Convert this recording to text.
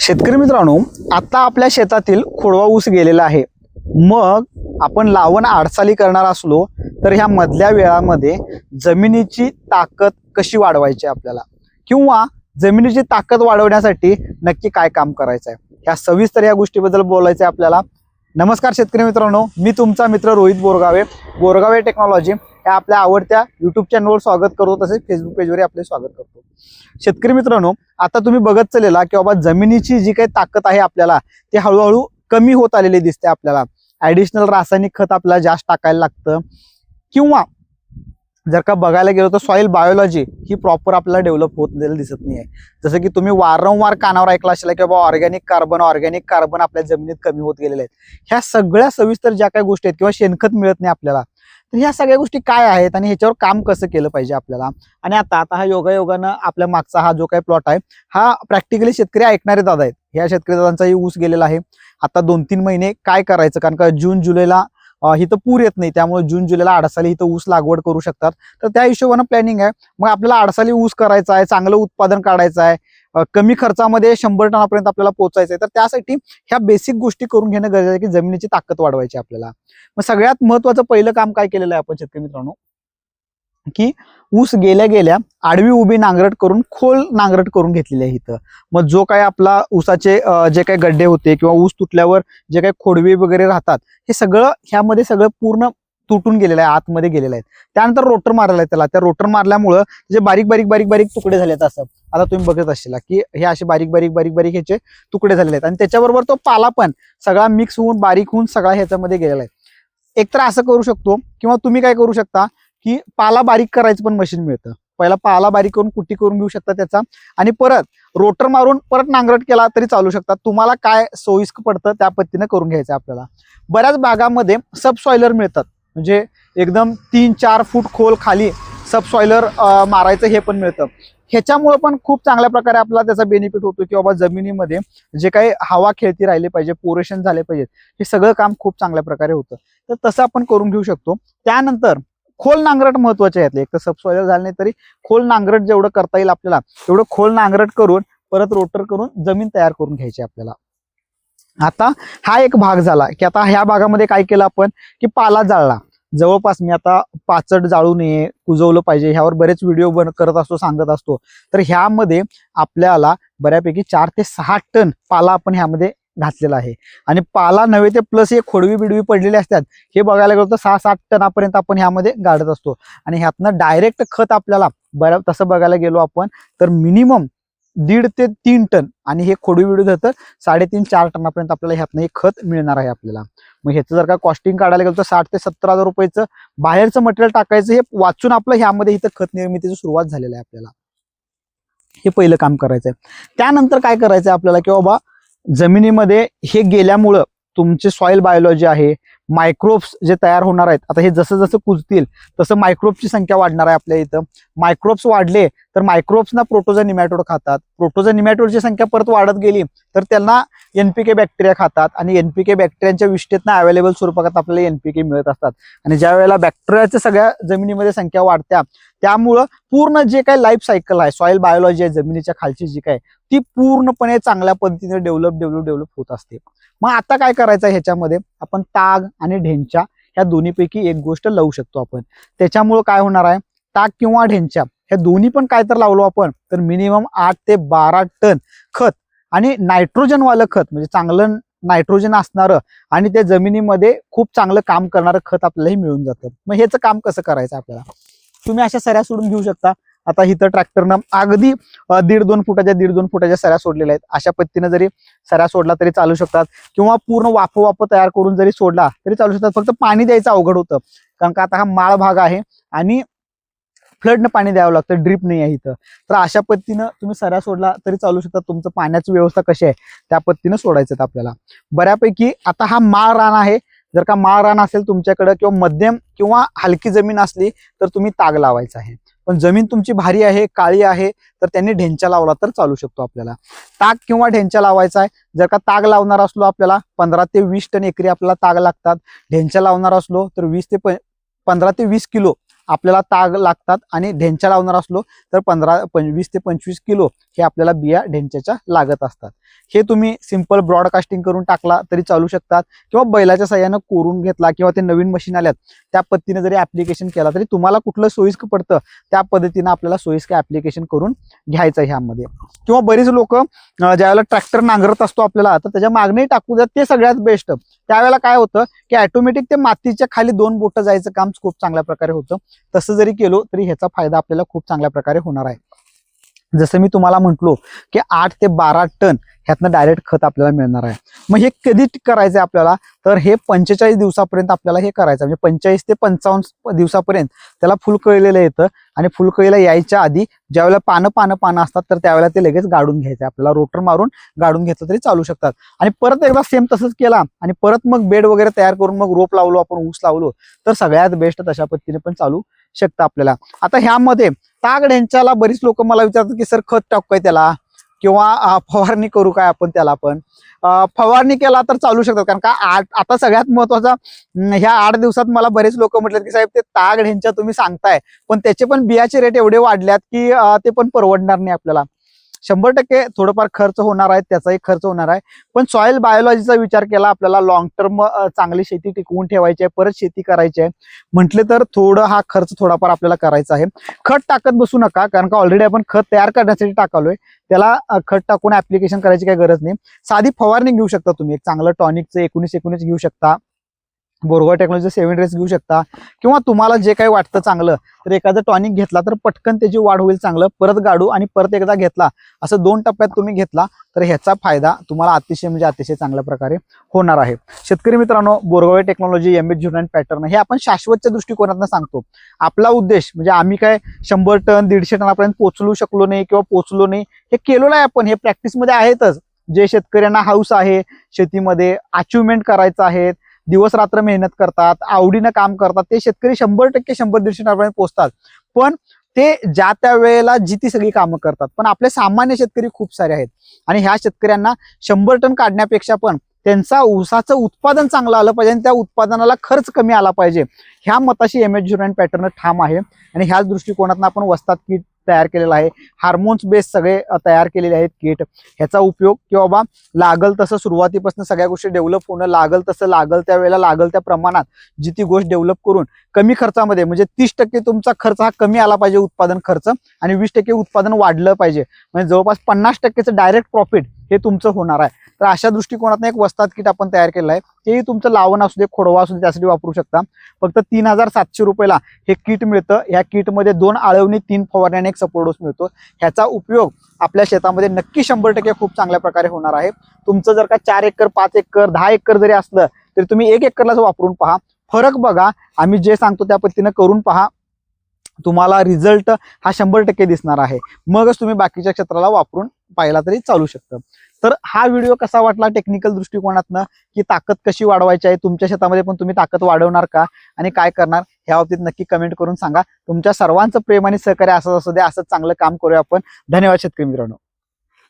शेतकरी मित्रांनो आता आपल्या शेतातील खोडवा ऊस गेलेला आहे. मग आपण लावण आडसाली करणार असलो तर ह्या मधल्या वेळामध्ये जमिनीची ताकद कशी वाढवायची आपल्याला? किंवा जमिनीची ताकद वाढवण्यासाठी नक्की काय काम करायचं आहे ह्या सविस्तर या गोष्टीबद्दल बोलायचं आहे आपल्याला. नमस्कार शेतकरी मित्रांनो मी तुमचा मित्र रोहित बोरगावे बोरगावे टेक्नॉलॉजी. या आपल्या आवडत्या युट्यूब चॅनलवर स्वागत करतो. तसेच फेसबुक पेजवर आपले स्वागत करतो. शेतकरी मित्रांनो आता तुम्ही बघत चाललेला की बाबा जमिनीची जी काही ताकद आहे आपल्याला ती हळूहळू कमी होत आलेली दिसते आपल्याला. ऍडिशनल रासायनिक खत आपल्याला जास्त टाकायला लागतं. किंवा जर का बघायला गेलो तर सॉइल बायोलॉजी ही प्रॉपर आपल्याला डेव्हलप होत दिसत नाही आहे जसं की तुम्ही वारंवार कानावर ऐकलं असेल की बाबा ऑर्गॅनिक कार्बन ऑर्गॅनिक कार्बन आपल्या जमिनीत कमी होत गेलेले आहेत. ह्या सगळ्या सविस्तर ज्या काही गोष्टी आहेत किंवा शेणखत मिळत नाही आपल्याला तर ह्या सगळ्या गोष्टी काय आहेत आणि ह्याच्यावर काम कसं केलं पाहिजे आपल्याला? आणि आता आता हा योगायोगानं आपल्या मागचा हा जो काही प्लॉट आहे हा प्रॅक्टिकली शेतकरी ऐकणारे दादा आहेत. ह्या शेतकरी दादांचाही ऊस गेलेला आहे. आता दोन तीन महिने काय करायचं? कारण का जून जुलैला इथं पूर येत नाही. त्यामुळे जून जुलैला अडसाली इथं ऊस लागवड करू शकतात. तर त्या हिशोबानं प्लॅनिंग आहे. मग आपल्याला अडसाली ऊस करायचा आहे चांगलं उत्पादन काढायचं आहे. कमी खर्चामध्ये शंभर टनापर्यंत आपल्याला पोहोचायचं आहे तर त्यासाठी ह्या बेसिक गोष्टी करून घेणं गरजेचं आहे की जमिनीची ताकद वाढवायची आपल्याला. मग सगळ्यात महत्वाचं पहिलं काम काय केलेलं आहे आपण शेतकरी मित्रांनो? की ऊस गेल्या गेल्या आडवी उभी नांगरट करून खोल नांगरट करून घेतलेली आहे इथं. मग जो काय आपला ऊसाचे जे काही गड्डे होते किंवा ऊस तुटल्यावर जे काही खोडवे वगैरे राहतात हे सगळं ह्यामध्ये सगळं पूर्ण तुटून गेलेलं आहे आतमध्ये गेलेला आहे. त्यानंतर रोटर मारलेला आहे त्याला. त्या रोटर मारल्यामुळं जे बारीक बारीक बारीक बारीक तुकडे झालेत असं. आता तुम्ही बघत असशीला की हे असे बारीक बारीक बारीक बारीक ह्याचे तुकडे झालेले आहेत. आणि त्याच्याबरोबर तो पाला पण सगळा मिक्स होऊन बारीक होऊन सगळा ह्याच्यामध्ये गेलेला आहे. एकतर असं करू शकतो किंवा तुम्ही काय करू शकता की पाला बारीक करायचं पण मशीन मिळतं. पहिला पाला बारीक करून कुट्टी करून घेऊ शकता त्याचा. आणि परत रोटर मारून परत नांगरट केला तरी चालू शकतात. तुम्हाला काय सोयीस्क पडतं त्या पद्धतीनं करून घ्यायचं आपल्याला. बऱ्याच भागामध्ये सबसॉयलर मिळतात. म्हणजे एकदम तीन चार फूट खोल खाली सबसॉयलर मारायचं हे पण मिळतं. ह्याच्यामुळे पण खूप चांगल्या प्रकारे आपला त्याचा बेनिफिट होतो की बाबा जमिनीमध्ये जे काही हवा खेळती राहिली पाहिजे पोरेशन झाले पाहिजे हे सगळं काम खूप चांगल्या प्रकारे होतं. तर तसं आपण करून घेऊ शकतो. त्यानंतर खोल नांगरट महत्त्वाचे आहेत. एक तर सबसॉयलर झाले नाही तरी खोल नांगरट जेवढं करता येईल आपल्याला तेवढं खोल नांगरट करून परत रोटर करून जमीन तयार करून घ्यायची आपल्याला. आता हा एक भाग झाला की आता ह्या भागामध्ये काय केलं आपण की पाला जाळला. जवळपास मी आता पाचट जाळू नये कुजवलं पाहिजे. ह्यावर बरेच व्हिडिओ बन करत असतो सांगत असतो. तर ह्यामध्ये आपल्याला बऱ्यापैकी चार ते सहा टन पाला आपण ह्यामध्ये घातलेला आहे. आणि पाला नव्हे ते प्लस हे खोडवी बिडवी पडलेले असतात. हे बघायला गेलो तर सहा सात टनापर्यंत आपण ह्यामध्ये गाडत असतो. आणि ह्यातनं डायरेक्ट खत आपल्याला बऱ्या तसं बघायला गेलो आपण तर मिनिमम दीड ते तीन टन आणि हे खोडू बिडू धरतं साडेतीन चार टनापर्यंत आपल्याला ह्यातनं हे खत मिळणार आहे आपल्याला. मग ह्याचं जर का कॉस्टिंग काढायला गेलं तर साठ ते सत्तर हजार रुपयाचं बाहेरचं मटेरियल टाकायचं हे वाचून आपलं ह्यामध्ये इथं खत निर्मितीची सुरुवात झालेली आहे आपल्याला. हे पहिलं काम करायचं आहे त्यानंतर काय करायचं आहे आपल्याला की बाबा जमिनीमध्ये हे गेल्यामुळं तुमचे सॉइल बायोलॉजी आहे मायक्रोब्स जे तयार होणार आहेत. आता हे जसं जसं कुजतील तसं मायक्रोबची संख्या वाढणार आहे आपल्या इथं. मायक्रोब्स वाढले तर मायक्रोब्सना प्रोटोजा निमॅटोड खातात. प्रोटोजा निमॅटोडची संख्या परत वाढत गेली तर त्यांना एनपीके बॅक्टेरिया खातात. आणि एनपीके बॅक्टेरियांच्या विष्ठेतनं अवेलेबल स्वरूपात आपल्याला एनपीके मिळत असतात. आणि ज्या वेळेला बॅक्टेरियाच्या सगळ्या जमिनीमध्ये संख्या वाढत्या त्यामुळं पूर्ण जे काही लाईफ सायकल आहे सॉइल बायोलॉजी आहे जमिनीच्या खालची जी काय ती पूर्णपणे चांगल्या पद्धतीने डेव्हलप डेव्हलप डेव्हलप होत असते. मग आता काय करायचं ह्याच्यामध्ये? आपण ताग आणि ढेंच्या ह्या दोन्हीपैकी एक गोष्ट लावू शकतो आपण. त्याच्यामुळं काय होणार आहे? ताग किंवा ढेंच्या ह्या दोन्ही पण काय तर लावलो आपण तर मिनिमम आठ ते बारा टन खत आणि नायट्रोजनवालं खत म्हणजे चांगलं नायट्रोजन असणारं आणि त्या जमिनीमध्ये खूप चांगलं काम करणारं खत आपल्यालाही मिळून जातं. मग ह्याचं काम कसं करायचं आपल्याला? तुम्ही अशा सऱ्या सोडून घेऊ शकता. आता इथं ट्रॅक्टरनं अगदी दीड दोन फुटाच्या दीड दोन फुटाच्या सऱ्या सोडलेल्या आहेत. अशा पद्धतीनं जरी सऱ्या सोडला तरी चालू शकतात. किंवा पूर्ण वाफ वाफ तयार करून जरी सोडला तरी चालू शकतात. फक्त पाणी द्यायचं अवघड होतं. कारण का आता हा माळ भाग आहे आणि फ्लडनं पाणी द्यावं लागतं. ड्रीप नाही आहे इथं. तर अशा पद्धतीनं तुम्ही सऱ्या सोडला तरी चालू शकता तुमचं पाण्याची व्यवस्था कशी आहे? त्या पद्धतीनं सोडायचं आपल्याला. बऱ्यापैकी आता हा माळ रान आहे. जर का माळरान असेल तुमच्याकडं किंवा मध्यम किंवा हलकी जमीन असली तर तुम्ही ताग लावायचा आहे. पण जमीन तुमची भारी आहे काळी आहे तर त्यांनी ढेंचा लावला तर चालू शकतो आपल्याला. ताग किंवा ढेंचा लावायचा आहे. जर का ताग लावणार असलो आपल्याला पंधरा ते वीस टन एकरी आपल्याला ताग लागतात. ढेंचा लावणार असलो तर वीस ते प- पंधरा ते वीस किलो आपल्याला ताग लागतात आणि ढेंच्या लावणार असलो तर पंधरा पंचवीस ते पंचवीस किलो हे आपल्याला बिया ढेंच्याच्या लागत असतात. हे तुम्ही सिंपल ब्रॉडकास्टिंग करून टाकला तरी चालू शकतात किंवा बैलाच्या सहाय्यानं कोरून घेतला किंवा ते नवीन मशीन आल्यात त्या पद्धतीने जरी ऍप्लिकेशन केला तरी तुम्हाला कुठलं सोयीस्कर पडतं त्या पद्धतीनं आपल्याला सोयीस्कर ऍप्लिकेशन करून घ्यायचं ह्यामध्ये. किंवा बरीच लोक ज्यावेळेला ट्रॅक्टर नांगरत असतो आपल्याला तर त्याच्या मागणी टाकू द्या ते सगळ्यात बेस्ट त्यावेळेला काय होतं की ऑटोमॅटिक ते मातीच्या खाली दोन बोटं जायचं काम खूप चांगल्या प्रकारे होतं. तसं जरी केलो तरी ह्याचा फायदा आपल्याला खूप चांगल्या प्रकारे होणार आहे. जसं मी तुम्हाला म्हटलो की आठ ते बारा टन ह्यातनं डायरेक्ट खत आपल्याला मिळणार आहे. मग हे कधी करायचं आहे आपल्याला? तर हे पंचेचाळीस दिवसापर्यंत आपल्याला हे करायचं म्हणजे पंचेचाळीस ते पंचावन्न दिवसापर्यंत त्याला फुलकळीलेलं येतं आणि फुलकळीला यायच्या आधी ज्यावेळेला पानं पानं पानं असतात तर त्यावेळेला ते लगेच गाडून घ्यायचं आहे. आपल्याला रोटर मारून गाडून घेतलं तरी चालू शकतात. आणि परत एकदा सेम तसंच केला आणि परत मग बेड वगैरे तयार करून मग रोप लावलो आपण ऊस लावलो तर सगळ्यात बेस्ट तशा पद्धतीने पण चालू शकतं आपल्याला. आता ह्यामध्ये ताग ढेंच्याला बरीच लोक मला विचारतात की सर खत टाकू काय त्याला? किंवा फवारणी करू काय आपण त्याला पण? फवारणी केला तर चालू शकतात. कारण का आठ आता सगळ्यात महत्त्वाचा ह्या आठ दिवसात मला बरेच लोक म्हटलेत की साहेब ते ताग ढेंच्या तुम्ही सांगताय. पण त्याचे पण बियाचे रेट एवढे वाढल्यात की ते पण परवडणार नाही आपल्याला. शंभर टक्के थोडंफार खर्च होणार आहे त्याचाही खर्च होणार आहे. पण सॉइल बायोलॉजीचा विचार केला आपल्याला लॉंग टर्म चांगली शेती टिकवून ठेवायची आहे परत शेती करायची आहे. म्हटले तर थोडं हा खर्च थोडाफार आपल्याला करायचा आहे. खत टाकत बसू नका कारण का ऑलरेडी आपण खत तयार करण्यासाठी टाकालोय. त्याला खत टाकून ऍप्लिकेशन करायची काही गरज नाही. साधी फवारणी घेऊ शकता तुम्ही. एक चांगलं टॉनिकचं एकोणीस एकोणीस घेऊ शकता. बोरगाव टेक्नॉलॉजी सेव्हन रेस घेऊ शकता. किंवा तुम्हाला जे काही वाटतं चांगलं तर एखादं टॉनिक घेतला तर पटकन त्याची वाढ होईल चांगलं. परत गाडू आणि परत एकदा घेतला असं दोन टप्प्यात तुम्ही घेतला तर ह्याचा फायदा तुम्हाला अतिशय म्हणजे अतिशय चांगल्या प्रकारे होणार आहे. शेतकरी मित्रांनो बोरगावे टेक्नॉलॉजी एम एच झुरन पॅटर्न हे आपण शाश्वतच्या दृष्टिकोनातून सांगतो. आपला उद्देश म्हणजे आम्ही काय शंभर टन दीडशे टनापर्यंत पोचलू शकलो नाही किंवा पोचलो नाही हे केलेलं आहे आपण हे प्रॅक्टिसमध्ये आहेतच. जे शेतकऱ्यांना हाऊस आहे शेतीमध्ये अचिव्हमेंट करायचं आहे दिवस रात्र मेहनत करतात आवडीनं काम करतात ते शेतकरी शंभर टक्के शंभर दीडशे टनापर्यंत पोहोचतात पण ते ज्या त्या वेळेला जी ती सगळी कामं करतात. पण आपले सामान्य शेतकरी खूप सारे आहेत. आणि ह्या शेतकऱ्यांना शंभर टन काढण्यापेक्षा पण त्यांचा ऊसाचं उत्पादन चांगलं आलं पाहिजे आणि त्या उत्पादनाला खर्च कमी आला पाहिजे. ह्या मताशी एम एच झुरॅन पॅटर्न ठाम आहे. आणि ह्याच दृष्टिकोनातून आपण वस्तात की तयार केलेला आहे. हार्मोन्स बेस सगळे तयार केलेले आहेत किट ह्याचा उपयोग की बाबा लागल तसं सुरुवातीपासून सगळ्या गोष्टी डेव्हलप होणं लागल तसं लागल त्या वेळेला लागल त्या प्रमाणात जी ती गोष्ट डेव्हलप करून कमी खर्चामध्ये म्हणजे तीस टक्के तुमचा खर्च हा कमी आला पाहिजे उत्पादन खर्च आणि वीस टक्के उत्पादन वाढलं पाहिजे. म्हणजे जवळपास पन्नास टक्केचं डायरेक्ट प्रॉफिट हे तुमचं होणार आहे. तर अशा दृष्टिकोनातून एक वस्तात किट आपण तयार केलं आहे. तेही तुमचं लावण असू दे खोडवा असू दे त्यासाठी वापरू शकता. फक्त तीन हजार सातशे रुपयाला हे किट मिळतं. ह्या किटमध्ये दोन आळवणी तीन फवारणी आणि एक सपोर्ट डोस मिळतो. ह्याचा उपयोग आपल्या शेतामध्ये नक्की शंभर टक्के खूप चांगल्या प्रकारे होणार आहे. तुमचं जर का चार एकर पाच एकर दहा एकर जरी असलं तरी तुम्ही एक एकरलाच वापरून पहा. फरक बघा. आम्ही जे सांगतो त्या पद्धतीनं करून पहा. तुम्हाला रिझल्ट हा शंभर टक्के दिसणार आहे. मगच तुम्ही बाकीच्या क्षेत्राला वापरून पाहिला तरी चालू शकतं. तर हा व्हिडिओ कसा वाटला टेक्निकल दृष्टिकोनातनं? की ताकद कशी वाढवायची आहे? तुमच्या शेतामध्ये पण तुम्ही ताकद वाढवणार का? आणि काय करणार? ह्या बाबतीत नक्की कमेंट करून सांगा. तुमच्या सर्वांचं प्रेम आणि सहकार्य असंच असू द्या असंच चांगलं काम करूया आपण. धन्यवाद शेतकरी मित्रांनो.